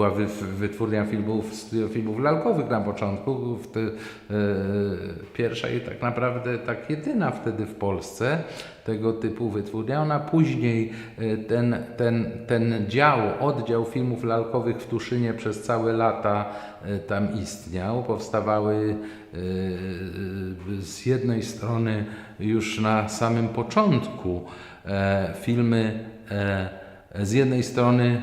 była wy, wytwórnia filmów, studio filmów lalkowych na początku, te, e, pierwsza i tak naprawdę tak jedyna wtedy w Polsce tego typu wytwórnia. Ona później e, ten, ten, ten dział, oddział filmów lalkowych w Tuszynie przez całe lata e, tam istniał. Powstawały z jednej strony już na samym początku filmy z jednej strony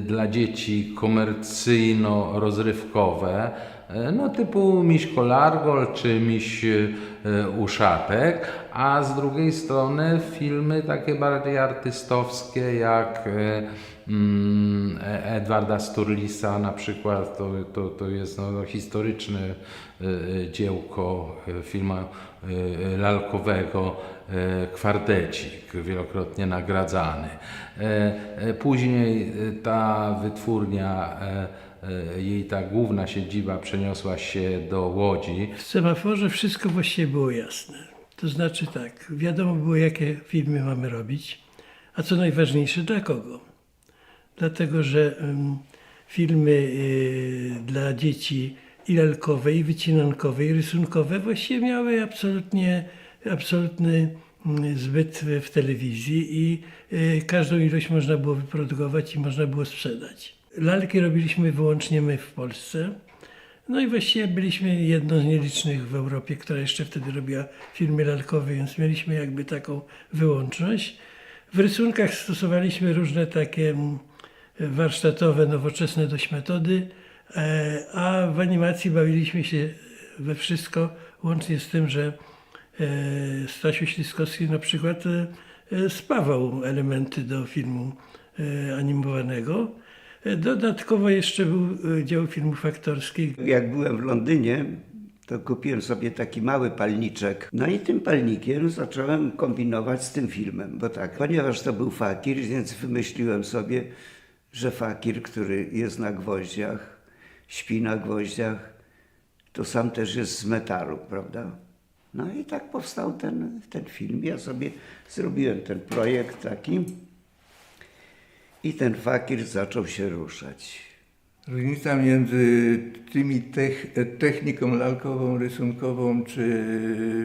dla dzieci komercyjno-rozrywkowe, e, no typu Miś Kolargol czy Miś Uszatek, a z drugiej strony filmy takie bardziej artystowskie jak Edwarda Sturlisa na przykład, to, to, to jest no, no, historyczne e, e, dziełko e, filmu e, lalkowego e, Kwartecik, wielokrotnie nagradzany. E, e, Później e, ta wytwórnia, e, e, jej ta główna siedziba przeniosła się do Łodzi. W semaforze wszystko właściwie było jasne. To znaczy tak, wiadomo było, jakie filmy mamy robić, a co najważniejsze, dla kogo. Dlatego, że filmy y, dla dzieci i lalkowe, i wycinankowe, i rysunkowe właściwie miały absolutnie, absolutny mm, zbyt w- w telewizji i y, każdą ilość można było wyprodukować i można było sprzedać. Lalki robiliśmy wyłącznie my w Polsce. No i właściwie byliśmy jedną z nielicznych w Europie, która jeszcze wtedy robiła filmy lalkowe, więc mieliśmy jakby taką wyłączność. W rysunkach stosowaliśmy różne takie mm, warsztatowe, nowoczesne dość metody, e, a w animacji bawiliśmy się we wszystko, łącznie z tym, że e, Stasiu Śliskowski na przykład e, spawał elementy do filmu animowanego. Dodatkowo jeszcze był dział filmów aktorskich, Jak byłem w Londynie, to kupiłem sobie taki mały palniczek. No i tym palnikiem zacząłem kombinować z tym filmem, bo tak, ponieważ to był fakir, więc wymyśliłem sobie, że fakir, który jest na gwoździach, śpi na gwoździach, to sam też jest z metalu, prawda? No i tak powstał ten, ten film. Ja sobie zrobiłem ten projekt taki i ten fakir zaczął się ruszać. Różnica między tymi tech, techniką lalkową, rysunkową czy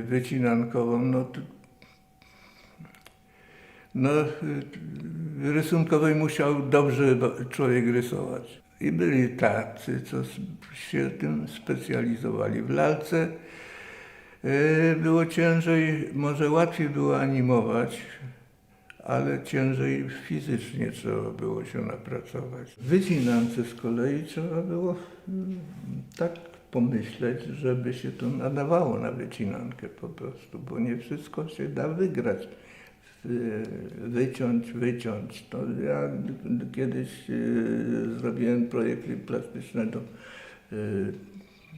wycinankową, no, no y, rysunkowej musiał dobrze człowiek rysować. I byli tacy, co się tym specjalizowali. W lalce y, było ciężej, może łatwiej było animować, ale ciężej fizycznie trzeba było się napracować. W wycinance z kolei trzeba było mm, tak pomyśleć, żeby się to nadawało na wycinankę po prostu, bo nie wszystko się da wygrać. Wy- Wyciąć, wyciąć. To ja kiedyś e, zrobiłem projekt plastyczny do e,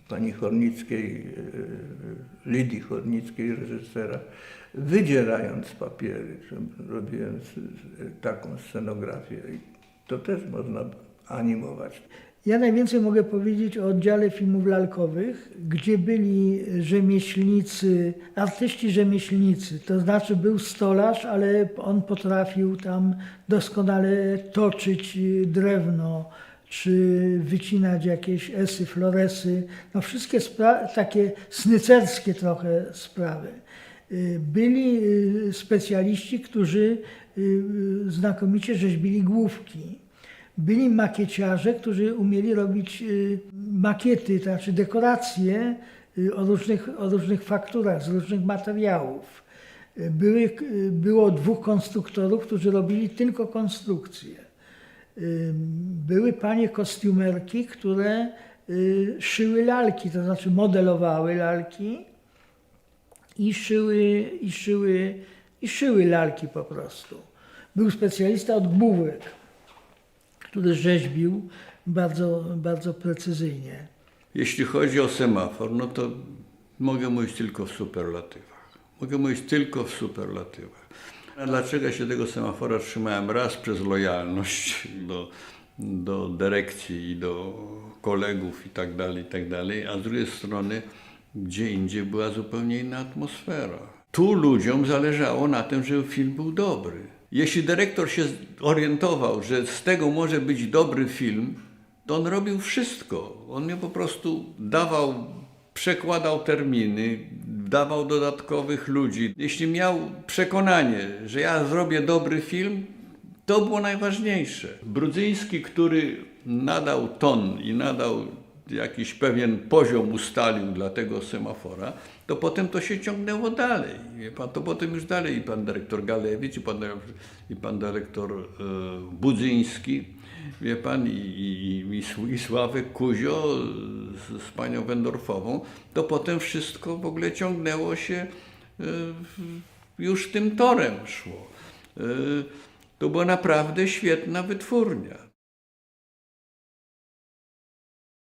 pani Hornickiej, Lidii Hornickiej, reżysera, wydzierając papiery. Robiłem taką scenografię i to też można animować. Ja najwięcej mogę powiedzieć o oddziale filmów lalkowych, gdzie byli rzemieślnicy, artyści rzemieślnicy. To znaczy był stolarz, ale on potrafił tam doskonale toczyć drewno, czy wycinać jakieś esy, floresy. No wszystkie takie snycerskie trochę sprawy. Y, Byli y, specjaliści, którzy y, znakomicie rzeźbili główki. Byli makieciarze, którzy umieli robić y, makiety, to znaczy dekoracje y, o różnych, o różnych fakturach, z różnych materiałów. Y, Były, było dwóch konstruktorów, którzy robili tylko konstrukcje. Były panie kostiumerki, które szyły lalki, to znaczy modelowały lalki i szyły, i szyły, i szyły lalki po prostu. Był specjalista od główek, który rzeźbił bardzo, bardzo precyzyjnie. Jeśli chodzi o semafor, no to mogę mówić tylko w superlatywach. Mogę mówić tylko w superlatywach. A dlaczego się tego semafora trzymałem? Raz przez lojalność do, do dyrekcji i do kolegów i tak dalej, i tak dalej, a z drugiej strony gdzie indziej była zupełnie inna atmosfera. Tu ludziom zależało na tym, żeby film był dobry. Jeśli dyrektor się orientował, że z tego może być dobry film, to on robił wszystko. On mnie po prostu dawał, przekładał terminy, dawał dodatkowych ludzi. Jeśli miał przekonanie, że ja zrobię dobry film, to było najważniejsze. Brudzyński, który nadał ton i nadał jakiś pewien poziom ustalił dla tego semafora, to potem to się ciągnęło dalej. Wie pan, to potem już dalej i pan dyrektor Galewicz, i pan, i pan dyrektor e, Budzyński, wie pan, i, i, i, Sł- i Sławek Kuzio z, z panią Wendorfową, to potem wszystko w ogóle ciągnęło się e, już tym torem szło. E, To była naprawdę świetna wytwórnia.